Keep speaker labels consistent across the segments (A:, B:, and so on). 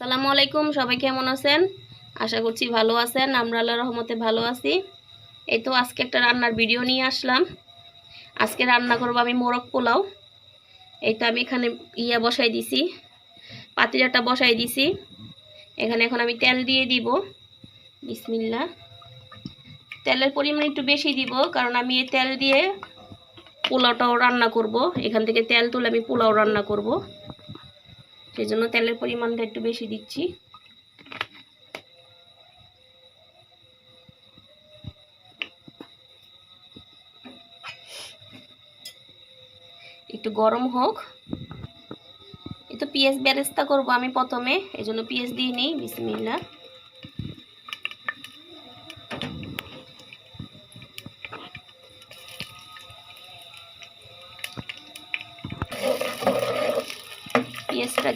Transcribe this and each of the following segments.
A: সালামু আলাইকুম, সবাই কেমন আছেন? আশা করছি ভালো আছেন, আমরা আল্লাহ রহমতে ভালো আছি। এই তো আজকে একটা রান্নার ভিডিও নিয়ে আসলাম। আজকে রান্না করব আমি মোরগ পোলাও। এই তো আমি এখানে ইয়া বসাই দিছি, পাতিলাটা বসাই দিছি। এখানে এখন আমি তেল দিয়ে দিব। বিসমিল্লা তেলের পরিমাণ একটু বেশি দিব, কারণ আমি এই তেল দিয়ে পোলাওটাও রান্না করব। এখান থেকে তেল তুলে আমি পোলাও রান্না করব। সেই জন্য তেলের পরিমাণটা একটু বেশি দিচ্ছি। একটু গরম হোক। একটু তো ব্যারেস্তা করব আমি প্রথমে এই জন্য পিঁয়াজ দিয়ে নিই বিসমিল্লা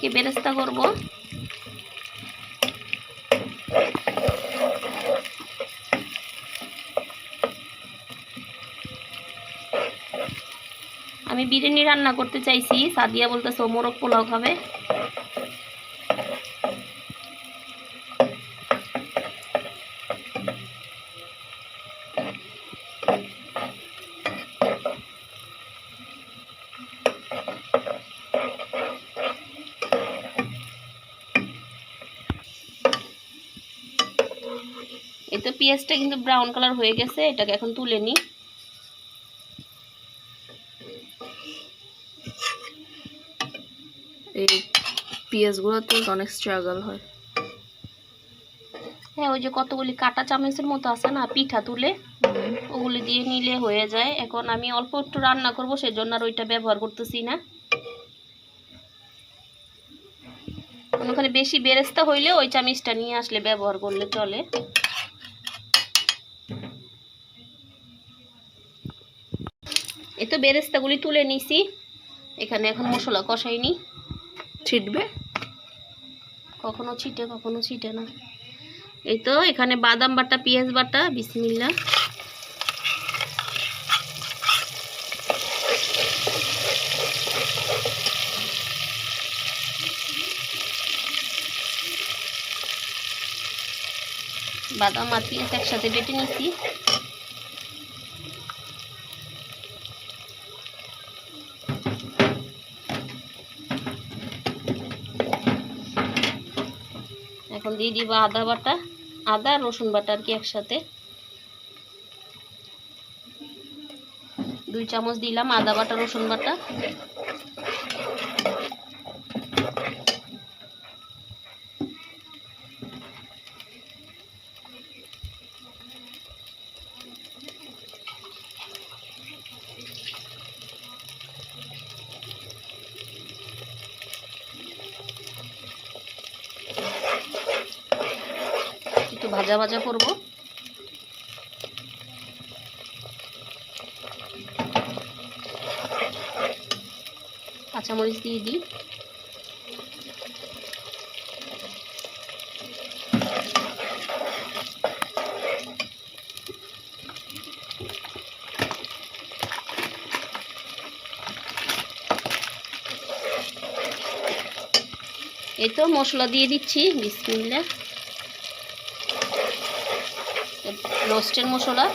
A: পেঁয়াজটাকে বেরেস্তা করব। আমি বিরিয়ানি রান্না করতে চাইছি। সাদিয়া বলতেছে মোরগ পোলাও খাবে। তো পেঁয়াজটা কিন্তু ব্রাউন কালার হয়ে গেছে এটাকে এখন তুলে নিই।
B: এই পেঁয়াজগুলো তুলতে অনেক স্ট্রাগল হয়।
A: হ্যাঁ ওই যে কতগুলি কাটা চামচের মতো আছে না পিঠা তুলে ওগুলি দিয়ে নিলে হয়ে যায়। এখন আমি অল্প একটু রান্না করব সেজন্য আর ওইটা ব্যবহার করতেছি না। ওখানে বেশি বেরেস্তা হইলে ওই চামিচটা নিয়ে আসলে ব্যবহার করলে চলে। এই তো বেরেস্তাগুলি তুলে নিছি। এখানে এখন মশলা কষাইনি।
B: ছিটবে?
A: কখনো ছিটে কখনো ছিটে না। এই তো এখানে বাদাম বাটা, পেঁয়াজ বাটা, বিসমিল্লা। বাদাম আর পেঁয়াজ একসাথে বেটে নিছি। এখন দিয়ে দিব আদা বাটা, আদা, রসুন বাটা আর কি একসাথে। দুই চামচ দিলাম আদা বাটা, রসুন বাটা একটু ভাজা করব। কাঁচামরিচ দিয়ে দিই। এই তো মশলা দিয়ে দিচ্ছি বিসমিল্লা রোস্টের মশলা।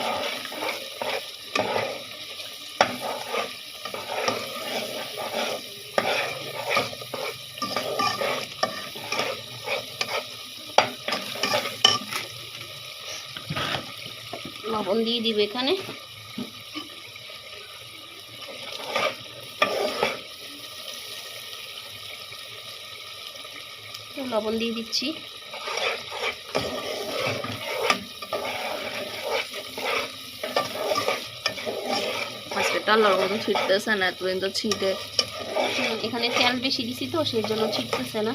A: লবণ দিয়ে দিব এখানে। লবণ দিয়ে দিচ্ছি।
B: টাল্লার মতো ছিটতেছে না, এতদিন তো ছিটে।
A: এখানে তেল বেশি দিছি তো সেই জন্য ছিটতেছে না।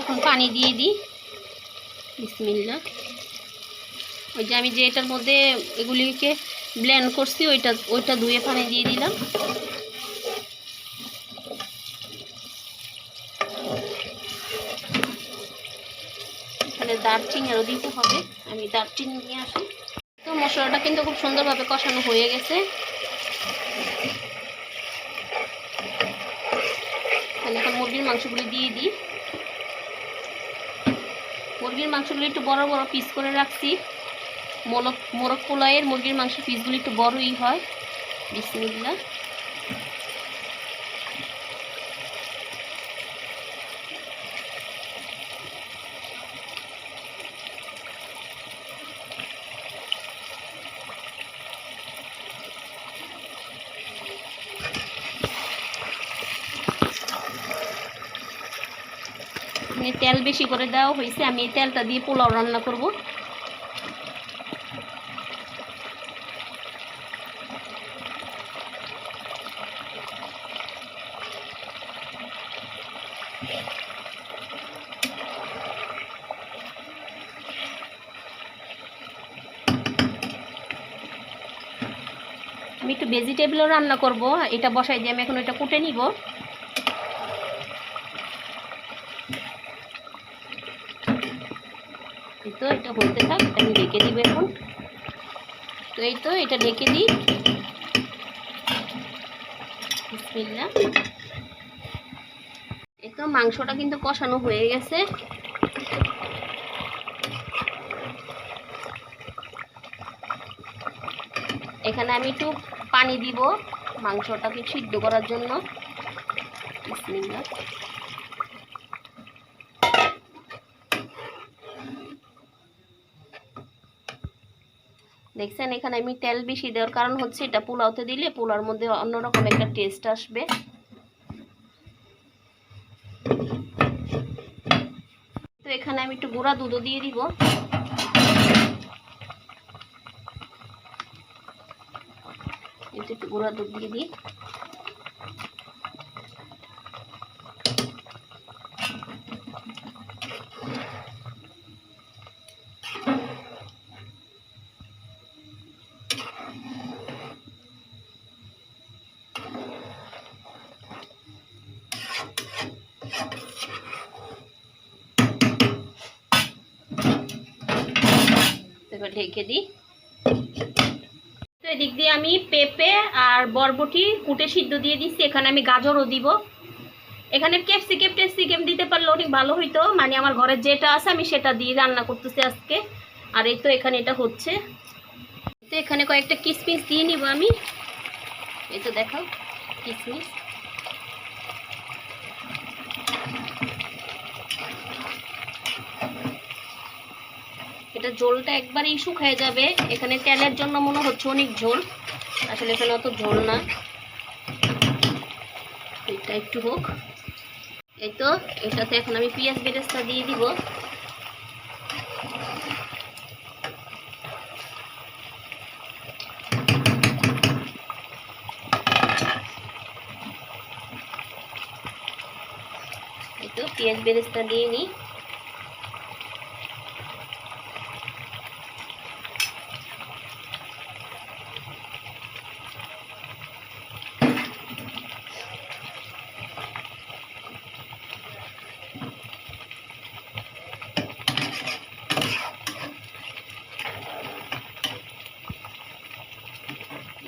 A: এখন পানি দিয়ে দিই। বিসমিল্লা ওই যে আমি যে এটার মধ্যে এগুলিকে ব্লেন্ড করছি, ওইটা ওইটা ধুয়ে পানি দিয়ে দিলাম। এখানে দারচিনি আরও দিতে হবে। আমি দারচিনি নিয়ে আসি। তো মশলাটা কিন্তু খুব সুন্দরভাবে কষানো হয়ে গেছে। এখন মুরগির মাংসগুলি দিয়ে দিই। মুরগির মাংসগুলি একটু বড় বড় পিস করে রাখছি। মোরগ মোরগ পোলাইয়ের মুরগির মাংস পিসগুলি একটু বড়ই হয়। বিসমিল্লা এখানে তেল বেশি করে দেওয়া হয়েছে, আমি এই তেলটা দিয়ে পোলাও রান্না করব। আমি একটু ভেজিটেবলও রান্না করব, এটা বসাই দিয়ে আমি এখন এটা কুটে নিব। এই তো, এটা হতে থাক, এটা আমি ঢেকে দিব এখন তো এই তো, এটা ঢেকে দিই। এই তো, মাংসটা কিন্তু কষানো হয়ে গেছে এখানে আমি একটু পানি দিব মাংসটাকে সিদ্ধ করার জন্য বিসমিল্লাহ। দেখছেন, এখানে আমি তেল বেশি দেওয়ার কারণ হচ্ছে এটা পোলাওতে দিলে পোলার মধ্যে অন্যরকম একটা টেস্ট আসবে। তো এখানে আমি একটু গুঁড়া দুধও দিয়ে দিব। একটু গুঁড়া দুধ দিয়ে দিই। ঢেকে দিই। তো এদিক দিয়ে আমি পেঁপে আর বরবটি কুটে সিদ্ধ দিয়ে দিচ্ছি। এখানে আমি গাজরও দিব। এখানে ক্যাপসিকেম, টেপসিকেম দিতে পারলে অনেক ভালো হইতো। মানে আমার ঘরের যেটা আছে আমি সেটা দিয়ে রান্না করতেছি আজকে। আর এই তো এখানে এটা হচ্ছে। তো এখানে কয়েকটা কিসমিস দিয়ে নিব আমি। এই তো দেখাও, কিসমিস। এটা ঝোলটা একবারেই শুকায় যাবে। এখানে তেলের জন্য মনে হচ্ছে অনেক ঝোল। আসলে এখানে অত ঝোল না। এটা একটু হোক। এই তো এটাতে এখন আমি পেঁয়াজ বেরেস্তা দিয়ে দিব। এই তো, পেঁয়াজ বেরেস্তা দিয়ে নিই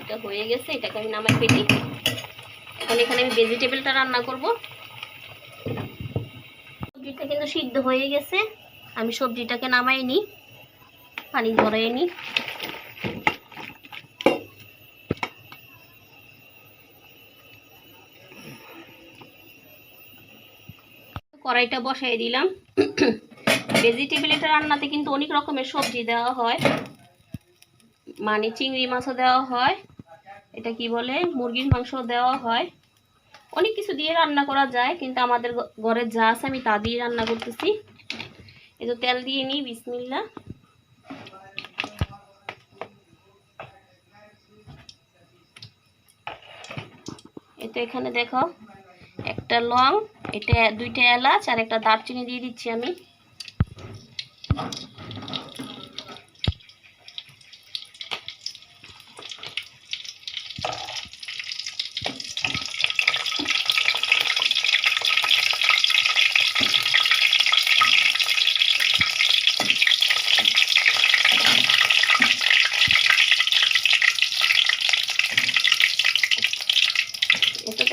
A: এটা হয়ে গেছে, এটাকে আমি নামাই ফেলি। এখন এখানে আমি ভেজিটেবলটা রান্না করব। সবজিটা কিন্তু সিদ্ধ হয়ে গেছে। আমি সবজিটাকে নামাই নিই পানি ধরে নিই কড়াইটা বসাই দিলাম। ভেজিটেবল এটা রান্নাতে কিন্তু অনেক রকমের সবজি দেওয়া হয়। মানে চিংড়ি মাছও দেওয়া হয়। এটা কি বলে? মুরগির মাংস দেওয়া হয়। অনেক কিছু দিয়ে রান্না করা যায়, কিন্তু আমাদের ঘরে যা আছে আমি তা দিয়ে রান্না করতেছি। এই তো তেল দিয়ে নিই বিসমিল্লা এই তো এখানে দেখো, একটা লং, এটা দুইটা এলাচ আর একটা দারচিনি দিয়ে দিচ্ছি আমি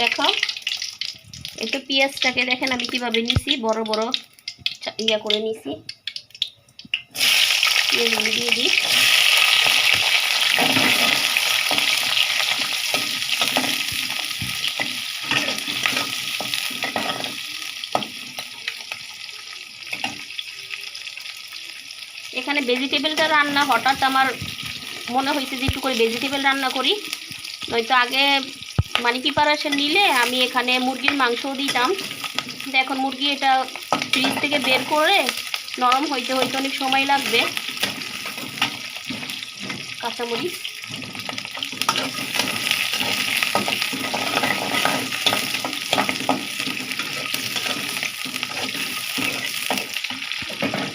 A: দেখো এই তো পেঁয়াজটাকে দেখেন আমি কীভাবে নিছি, বড় বড় ইয়া করে নিছি। দিয়ে দিই। এখানে ভেজিটেবলটা রান্না হঠাৎ আমার মনে হয়েছে যে একটু করে ভেজিটেবল রান্না করি, নয়তো আগে মানে প্রিপারেশন নিলে? আমি এখানে মুরগির মাংসও দিতাম। এখন মুরগি এটা ফ্রিজ থেকে বের করে নরম হইতে হইতে অনেক সময় লাগবে। কাঁচামরিচ।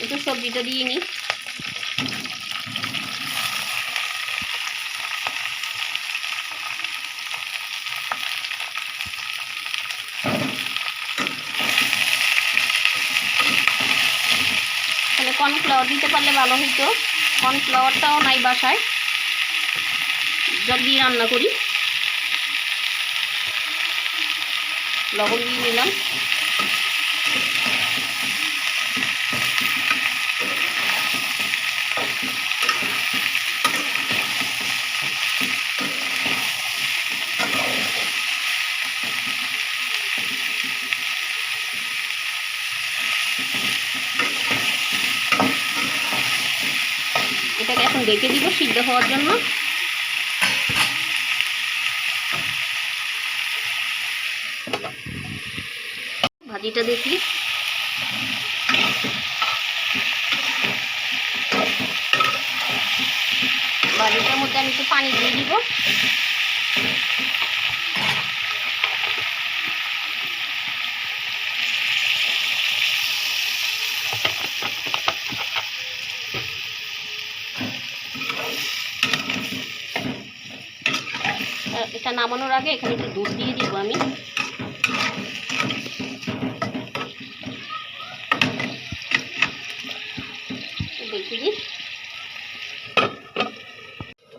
A: একটু সবজিটা দিয়ে নিই। কর্নফ্লাওয়ার দিতে পারলে ভালো হতো কর্নফ্লাওয়ারটাও নাই বাসায়। জল দিয়ে রান্না করি। লবণ দিয়ে নিলাম এটাকে এখন ডেকে দিব সিদ্ধ হওয়ার জন্য। ভাজিটা দেখি। ভাজিটার মধ্যে আমি একটু পানি দিয়ে দিব আহ, এটা নামানোর আগে এখানে একটু দুধ দিয়ে দিব আমি। দেখি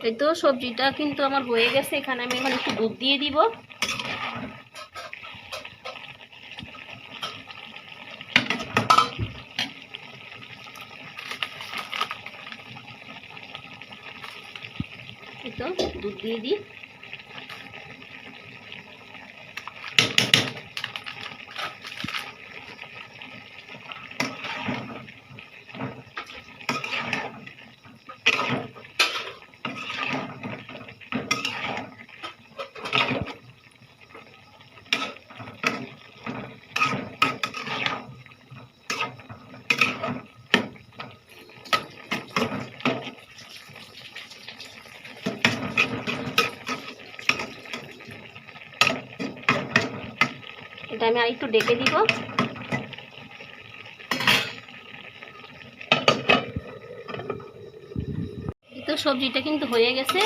A: এই তো সবজিটা কিন্তু আমার হয়ে গেছে, এখানে আমি এখন একটু দুধ দিয়ে দিব। দুধ দিয়ে দিই। আমি আরেকটু ডেকে দিব। তো সবজিটা কিন্তু হয়ে গেছে।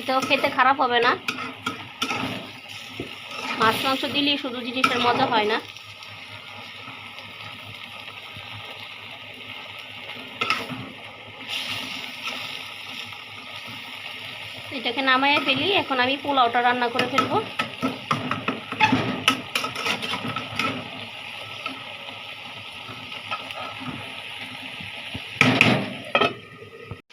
A: এটাও খেতে খারাপ হবে না। মাছ মাংস দিলেই শুধু জিনিসের মজা হয় না এটাকে নামাইয়ে ফেলি, এখন আমি পোলাওটা রান্না করে ফেলব।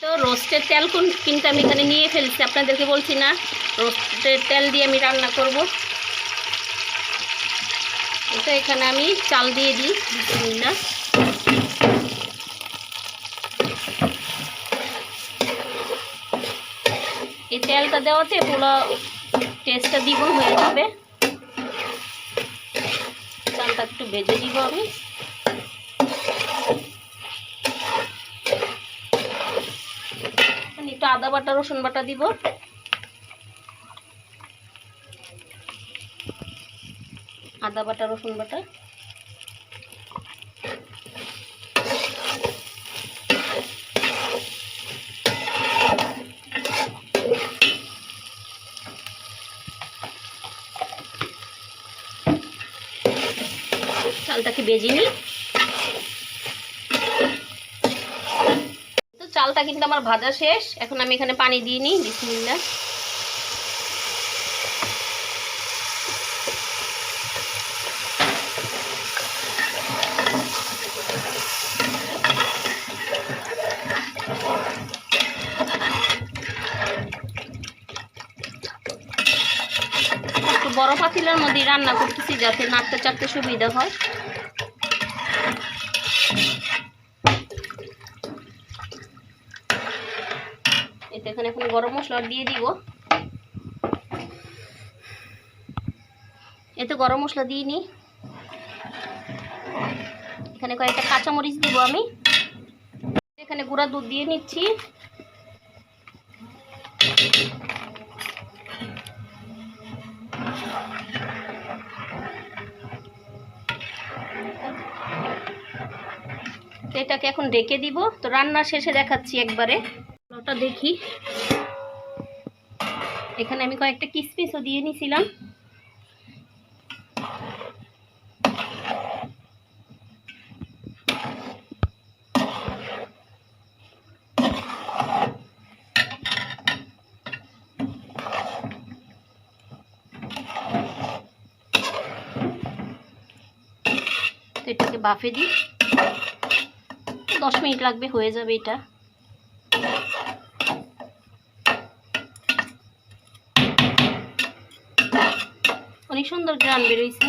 A: তো রোস্টের তেল কোন- কিন্তু আমি এখানে নিয়ে ফেলছি, আপনাদেরকে বলছি না। রোস্টের তেল দিয়ে আমি রান্না করব। তো এখানে আমি চাল দিয়ে দিই, বিসমিল্লাহ। এই তেলটা দেওয়াতে পুরো টেস্টটা দ্বিগুণ হয়ে যাবে। চালটা একটু ভেজে দিব আমি একটু আদা বাটা, রসুন বাটা দিব। আদা বাটা, রসুন বাটা। বেজে নিই। পোলাওটা কিন্তু আমার ভাজা শেষ। এখন আমি এখানে পানি দিয়ে নিই বিসমিল্লা বড় পাতিলের মধ্যে রান্না করতেছি যাতে নাড়তে চাড়তে সুবিধা হয় এতে এখানে এখন গরম মশলা দিয়ে দিব। এতে গরম মশলা দিয়ে নি। এখানে কয়েকটা কাঁচামরিচ দিব আমি। এখানে গুঁড়া দুধ দিয়ে নিচ্ছি। এটাকে এখন ঢেকে দিব। তো রান্না শেষে দেখাচ্ছি একবারে। ওটা দেখি। এখানে আমি কয়েকটা কিসমিসও দিয়ে নিছিলাম। এটাকে বাফে দিই। দশ মিনিট লাগবে, হয়ে যাবে এটা। সুন্দর গ্রান বেরোইছে।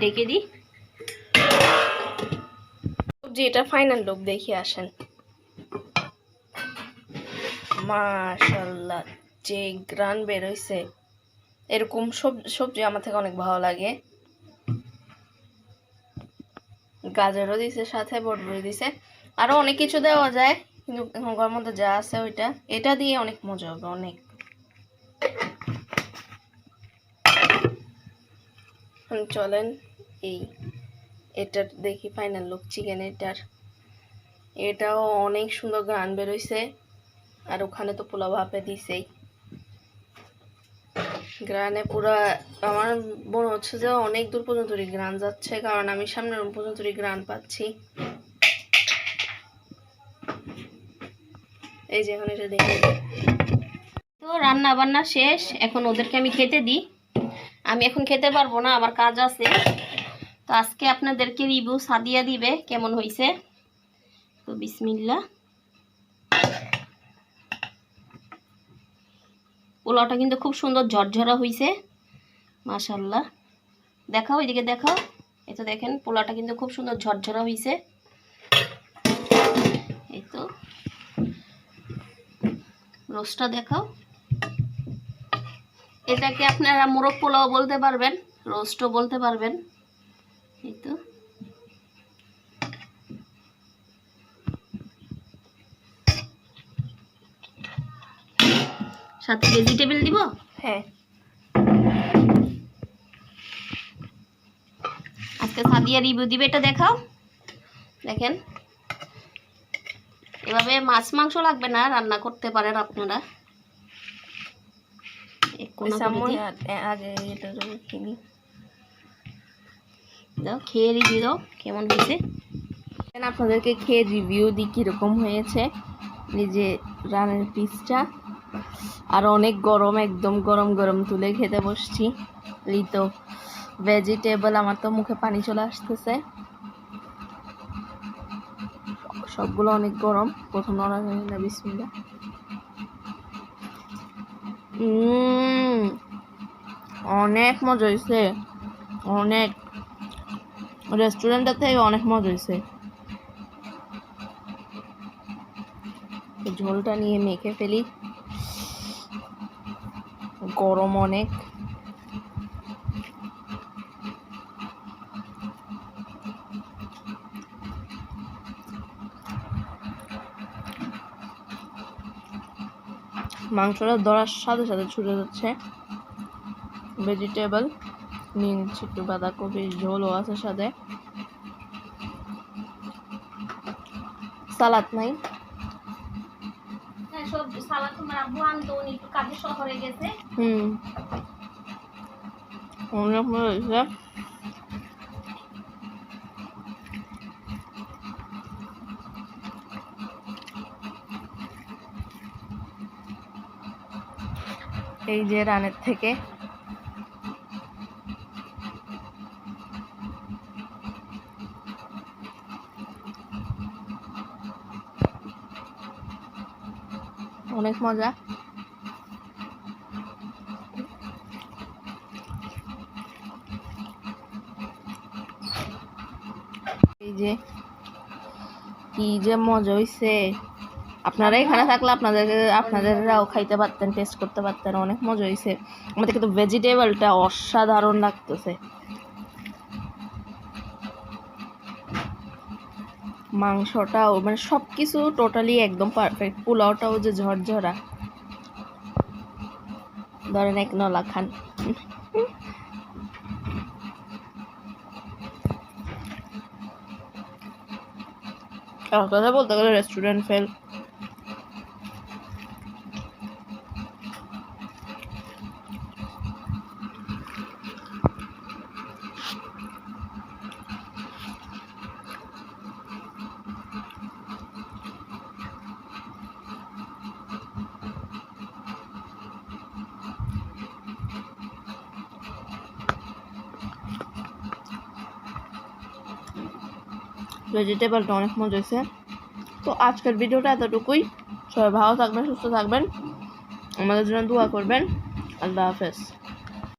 A: ডেকে দিই।
B: যে এটা ফাইনাল লুক দেখে আসেন। মাশাল্লাহ যে গ্রান বেরোইছে। এরকম সব, সবজি আমার থেকে অনেক ভালো লাগে। গাজরও দিছে, সাথে বটবড়ি দিছে। আরও অনেক কিছু দেওয়া যায়, কিন্তু এখনকার মধ্যে যা আছে ওইটা। এটা দিয়ে অনেক মজা হবে, অনেক। চলেন, এই এটার দেখি ফাইনাল লুক চিকেন এটার। এটাও অনেক সুন্দর গান বেরোইছে, আর ওখানে তো পোলাও ভাপে দিছেই। গ্রানে পুরা, আমার মনে হচ্ছে যে অনেক দূর পর্যন্ত গ্রান যাচ্ছে, কারণ আমি সামনের room পর্যন্ত গ্রান পাচ্ছি। এই যে এখন এটা দেখি।
A: তো রান্না বান্না শেষ, এখন ওদেরকে আমি খেতে দিই। আমি এখন খেতে পারব না, আমার কাজ আছে। তো আজকে আপনাদেরকে রিভিউ সাদিয়া দিবে, কেমন হয়েছে তো বিসমিল্লা পোলাওটা কিন্তু খুব সুন্দর ঝরঝরা হয়েছে মাশাল্লাহ দেখাও, এদিকে দেখাও। এই তো দেখেন, পোলাওটা কিন্তু খুব সুন্দর ঝরঝরা হয়েছে এই তো। রোস্টটা দেখাও। এটাকে আপনারা মোরগ পোলাও বলতে পারবেন, রোস্টও বলতে পারবেন। এই তো। সাথে ভেজিটেবল দিব?
B: হ্যাঁ।
A: আজকে সাদিয়া রিভিউ দিবে এটা দেখাও। দেখেন। এভাবে মাছ মাংস লাগবে না রান্না করতে পারেন আপনারা। কিনি দাও খেয়ে রিভিউ দাও কেমন হয়েছে?
B: আপনাদেরকে খেয়ে রিভিউ দিই কীরকম হয়েছে। এই যে রানের পিসটা আর অনেক গরম, একদম গরম গরম তুলে খেতে বসছি। এই তো ভেজিটেবল আমার তো মুখে পানি চলে আসতেছে। সবগুলো অনেক গরম। প্রথম নরম না বিসমিল্লা অনেক মজা হয়েছে অনেক। রেস্টুরেন্টের থেকে অনেক মজা হয়েছে ঝোলটা নিয়ে মেখে ফেলি। গরম অনেক। মাংসটা ধরার সাথে সাথে ছুটে যাচ্ছে। ভেজিটেবল নিচ্ছি একটু বাঁধাকপির ঝোলও আছে সাথে। সালাদ নাই।
A: সব সালাদ তোমার আব্বু আনতো, উনি একটু কাজে শহরে গেছে।
B: হুম। অনেক মজা হয়েছে? এই যে রানের থেকে। অনেক মজা। এই যে, কি যে মজা হইছে। আপনারা এখানে থাকলে আপনাদের, আপনাদেররাও খাইতে পারতেন টেস্ট করতে পারতেন, অনেক মজা হইছে। আমাদের কিন্তু ভেজিটেবলটা অসাধারণ লাগতেছে। মাংসটাও মানে সব কিছু টোটালি একদম পারফেক্ট পোলাওটাও যে ঝরঝরা। ধরেন এক নলা খান। কথা বলতে গেলে রেস্টুরেন্ট ফেল ভেজিটেবলটা অনেক মজা হয়েছে। তো আজকের ভিডিওটা এতটুকুই। সবাই ভালো থাকবেন, সুস্থ থাকবেন। আমাদের জন্য দোয়া করবেন। আল্লাহ হাফেজ।